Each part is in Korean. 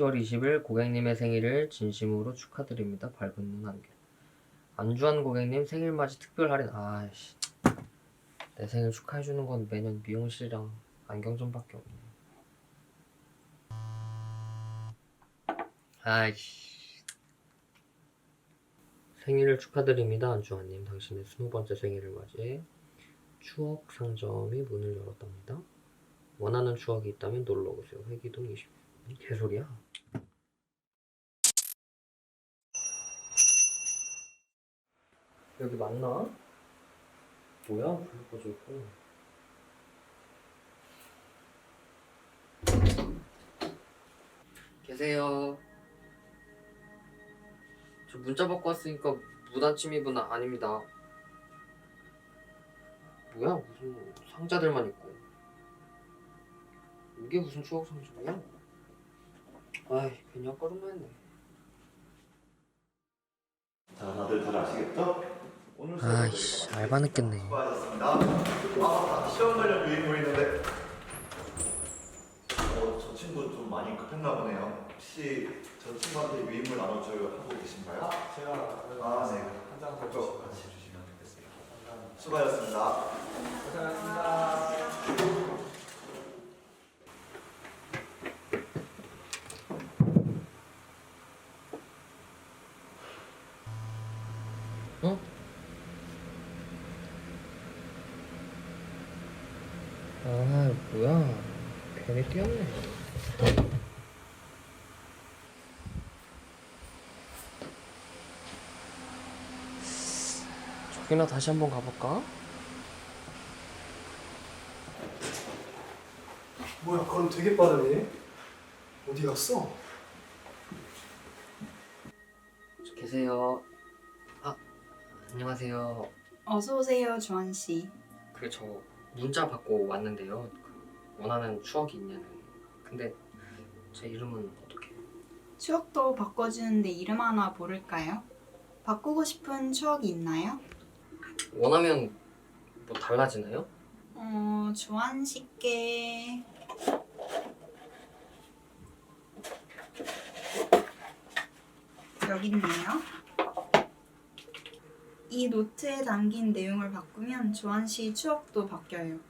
10월 20일 고객님의 생일을 진심으로 축하드립니다. 밝은 눈 안경. 안주한 고객님 생일 맞이 특별 할인. 아이씨. 내 생일 축하해주는 건 매년 미용실이랑 안경점밖에 없네. 아이씨. 생일을 축하드립니다. 안주환님. 당신의 스무 번째 생일을 맞이해 추억 상점이 문을 열었답니다. 원하는 추억이 있다면 놀러 오세요. 회기동 20. 개소리야. 여기 맞나? 뭐야? 불 꺼져 있고. 계세요. 저 문자 받고 왔으니까 무단 침입은 아닙니다. 뭐야? 무슨 상자들만 있고. 이게 무슨 추억 상자야? 아이, 괜히 아까운만 했네. 자, 다들 잘 아시겠죠? 아이씨, 알바 늦겠네. 수고하셨습니다. 아, 시험 관련 유인 보이는데. 어, 저 친구 좀 많이 급했나 보네요. 혹시 저 친구한테 유인물 나눠줘요 하고 계신가요? 아, 제가 아, 네. 한장 더 그거 주시고 같이 주시면. 감사합니다. 수고하셨습니다. 고생하셨습니다. 어? 아, 뭐야. 괜히 뛰었네. 저기나 다시 한번 가볼까? 뭐야, 걸음 되게 빠르네. 어디 갔어? 저 계세요. 아, 안녕하세요. 어서 오세요, 조한 씨. 그저 문자 받고 왔는데요. 그 원하는 추억이 있냐는. 근데 제 이름은 어떻게? 추억도 바꿔주는데 이름 하나 모를까요? 바꾸고 싶은 추억이 있나요? 원하면 뭐 달라지나요? 어, 조한 씨께 여기 있네요. 이 노트에 담긴 내용을 바꾸면 조한 씨 추억도 바뀌어요.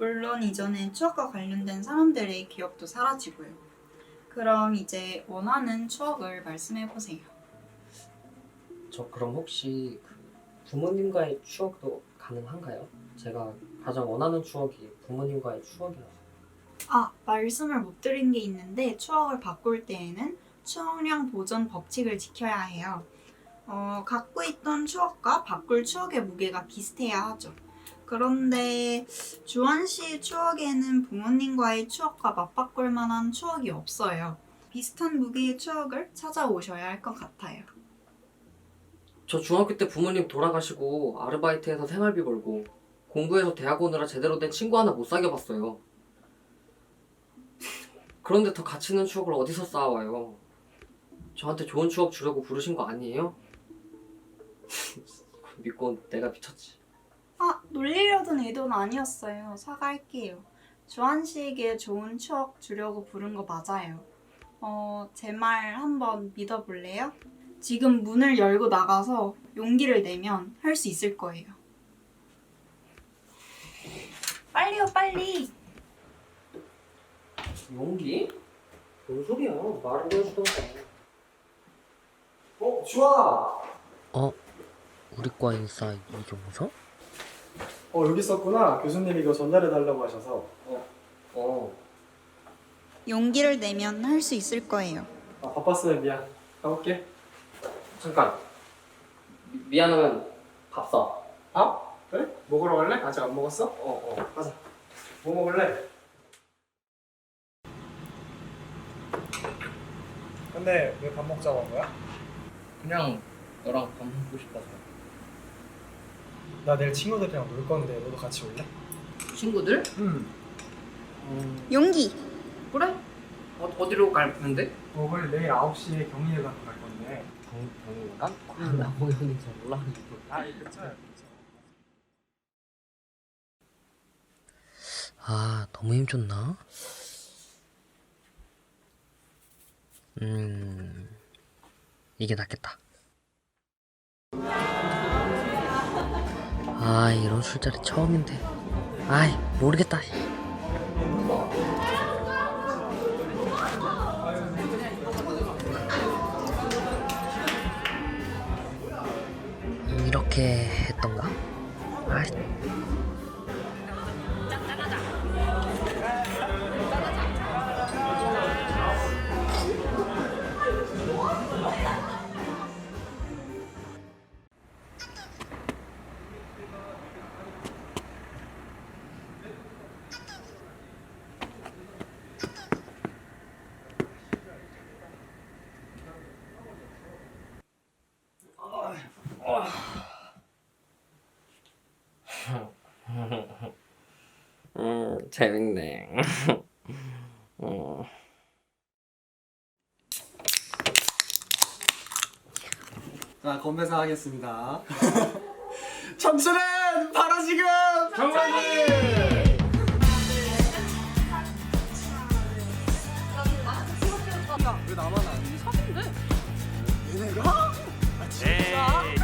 물론 이전에 추억과 관련된 사람들의 기억도 사라지고요. 그럼 이제 원하는 추억을 말씀해 보세요. 저 그럼 혹시 그 부모님과의 추억도 가능한가요? 제가 가장 원하는 추억이 부모님과의 추억이라서. 아, 말씀을 못 드린 게 있는데 추억을 바꿀 때에는 추억량 보존 법칙을 지켜야 해요. 어, 갖고 있던 추억과 바꿀 추억의 무게가 비슷해야 하죠. 그런데 주한 씨의 추억에는 부모님과의 추억과 맞바꿀 만한 추억이 없어요. 비슷한 무게의 추억을 찾아오셔야 할 것 같아요. 저 중학교 때 부모님 돌아가시고 아르바이트해서 생활비 벌고 공부해서 대학 오느라 제대로 된 친구 하나 못 사귀어 봤어요. 그런데 더 가치 있는 추억을 어디서 쌓아와요? 저한테 좋은 추억 주려고 부르신 거 아니에요? 믿고 내가 미쳤지. 아, 놀리려던 의도는 아니었어요. 사과할게요. 주한 씨에게 좋은 추억 주려고 부른 거 맞아요. 어, 제 말 한번 믿어볼래요? 지금 문을 열고 나가서 용기를 내면 할 수 있을 거예요. 빨리요, 빨리! 용기? 뭔 소리야? 말을 해주던가. 어, 주아! 어? 우리 과 인싸 이종서? 어, 여기 있었구나. 교수님이 이거 전달해달라고 하셔서. 어. 용기를 내면 할 수 있을 거예요. 아, 바빴으면 미안. 가볼게. 잠깐. 미, 미안하면 밥 사. 어, 아? 그래? 먹으러 갈래? 아직 안 먹었어? 어. 가자. 뭐 먹을래? 근데 왜 밥 먹자고 한 거야? 그냥 너랑 밥 먹고 싶어서. 나 내일 친구들이랑 놀 건데 너도 같이 올래? 친구들? 응. 음, 용기! 그래? 어, 어디로 가는데? 오늘 내일 9시에 경리회관 갈 건데. 경, 경인관? 아, 나 공연인 잘 몰라. 아, 이 근처야. 아, 너무 힘줬나? 음, 이게 낫겠다. 아, 이런 술자리 처음인데. 아이, 모르겠다. 재밌네. 음. 자 건배사 하겠습니다. 청춘은 바로 지금 정말이. 왜 나만 안? 사진데. 얘네가? 아 진짜?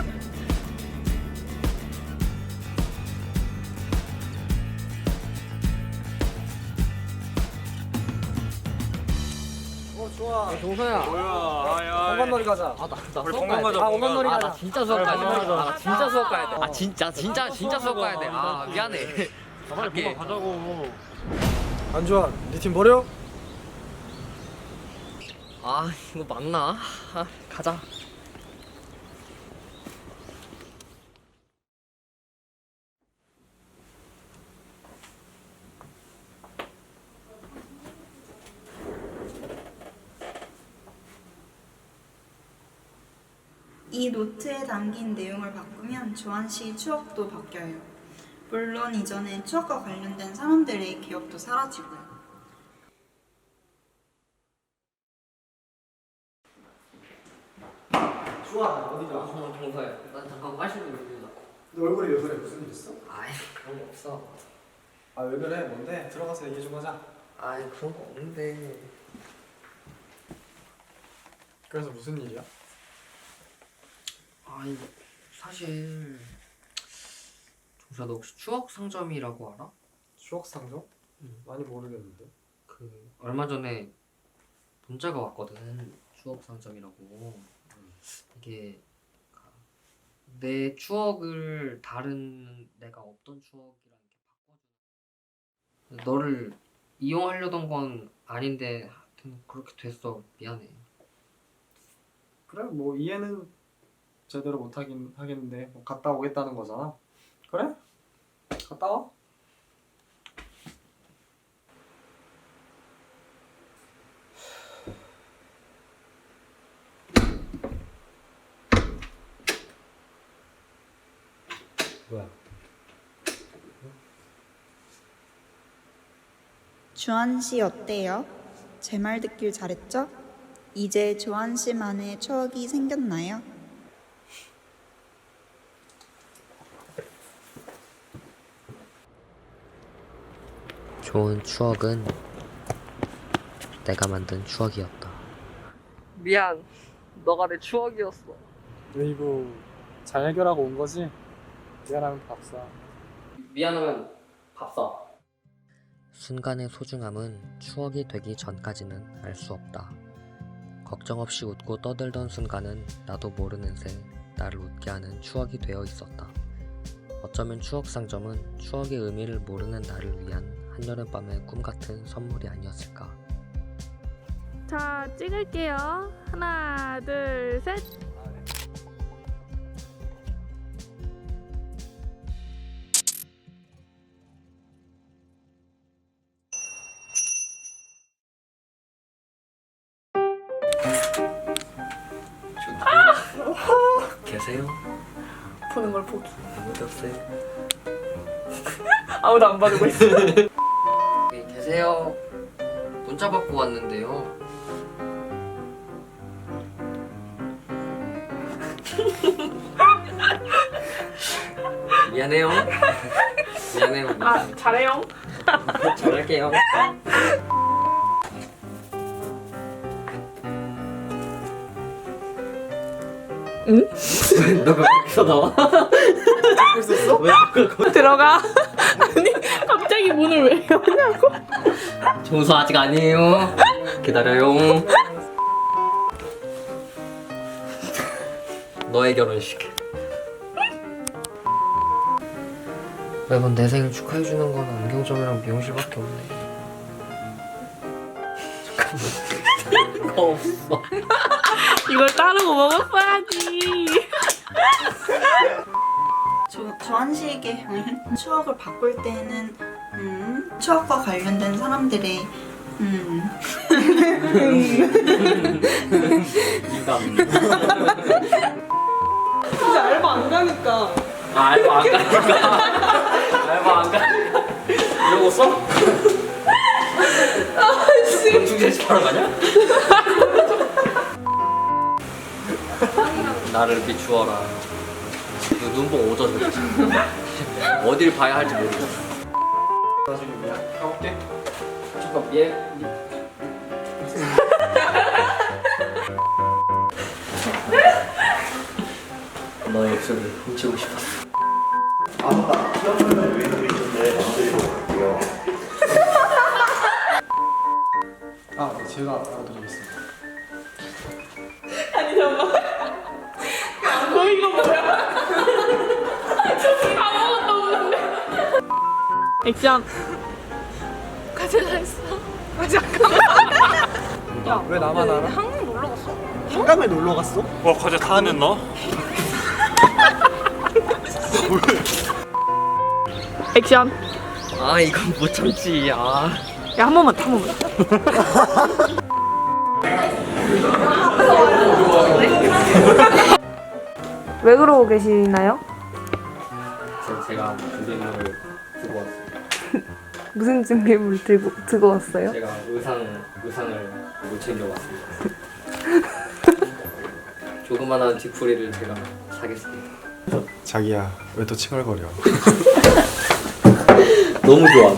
좋아. 동서야. 공간놀이 가자. 아, 나, 나 우리 수업 가야 돼. 가자, 아 공간놀이 아, 가자. 나 진짜 수업 가야 돼. 아, 진짜 수업 가야 돼. 아, 어. 진짜, 진짜, 진짜 수업 가야 돼. 아, 미안해. 빨리 갈게. 공간 가자고. 안주환, 네팀 버려? 아, 이거 맞나? 아, 가자. 이 노트에 담긴 내용을 바꾸면 조한 씨의 추억도 바뀌어요. 물론 이전에 추억과 관련된 사람들의 기억도 사라지고요. 좋아, 어디가? 어, 동서야. 난 잠깐 마시는 거 있는다. 너 얼굴이 왜 그래? 무슨 일 있어? 아이, 그런 거 없어. 아 왜 그래? 뭔데? 들어가서 얘기 좀 하자. 아이, 그런 거 없는데. 그래서 무슨 일이야? 아니, 사실. 너 혹시 추억 상점이라고 알아? 추억 상점? 응. 많이 모르겠는데. 그 얼마 전에 문자가 왔거든 추억 상점이라고 이게 내 추억을 다른 내가 없던 추억이랑 이렇게 바꿔주는 너를 이용하려던 건 아닌데 하여튼 그렇게 됐어 미안해 그래 뭐 이해는 제대로 못 하긴 하겠는데 뭐 갔다 오겠다는 거잖아. 그래? 갔다 와. 뭐야 주한 씨 어때요? 제 말 듣길 잘했죠? 이제 조한 씨만의 추억이 생겼나요? 좋은 추억은 내가 만든 추억이었다 미안 너가 내 추억이었어 웨이브 잘 해결하고 온 거지? 미안하면 밥 사. 미안하면 밥 사 순간의 소중함은 추억이 되기 전까지는 알 수 없다. 걱정 없이 웃고 떠들던 순간은 나도 모르는 새 나를 웃게 하는 추억이 되어 있었다. 어쩌면 추억 상점은 추억의 의미를 모르는 나를 위한 한여름밤의 꿈 같은 선물이 아니었을까. 자, 찍을게요. 하나, 둘, 셋. 계세요? 보는 걸 보기. 아무도 없어요. 아무도 안 받고 있어. 안녕하세요. 문자 받고 왔는데요. 미안해요. 미안해요. 아 잘해요. 잘할게요. 응? 너왜 이렇게 나와? 왜거 들어가. 아니 갑자기 문을 왜 여냐고. 정수 아직 아니에요. 기다려요. 너의 결혼식. 매번 내 생일 축하해주는 건 안경점이랑 미용실밖에 없네. 거 없어. 이걸 따르고 먹었어야지. 조, 조한식의 향은 추억을 바꿀 때는 음, 추억과 관련된 사람들의 음, 이감. 진짜 알바 안 가니까. 아, 알바 안 가니까. 알바 안 가니까. 이러고 써? 건축제시 하러 가냐? 나를 비추어라. 이거 눈뽕 오졌어. 어딜 봐야 할지 모르겠어. 나중에 미안. 가볼게. 잠깐 얘. 너의 입술을 훔치고 싶었어. 아무나 피어있는 유인물이 있는데 만들고 갈게요. 아, 네, 제가 알아드리겠습니다. 아니 잠깐만. 너 이거 뭐야? 액션. 가져가했어. 아 잠깐만. 왜 나만 알아? 한국 놀러 갔어? 한강에 놀러 갔어? 와 과제 다 냈나? 액션. 아 이건 못 참지. 아. 야 한 번만 한 번만. 왜 그러고 계시나요? 제- 제가 준비물을 들고 왔어요. 무슨 준비물 들고 들고 왔어요? 제가 의상 의상을 못 챙겨왔습니다. 조그만한 뒤풀이를 제가 사겠습니다. 자기야 왜 또 칭얼거려. 아 너무 좋아.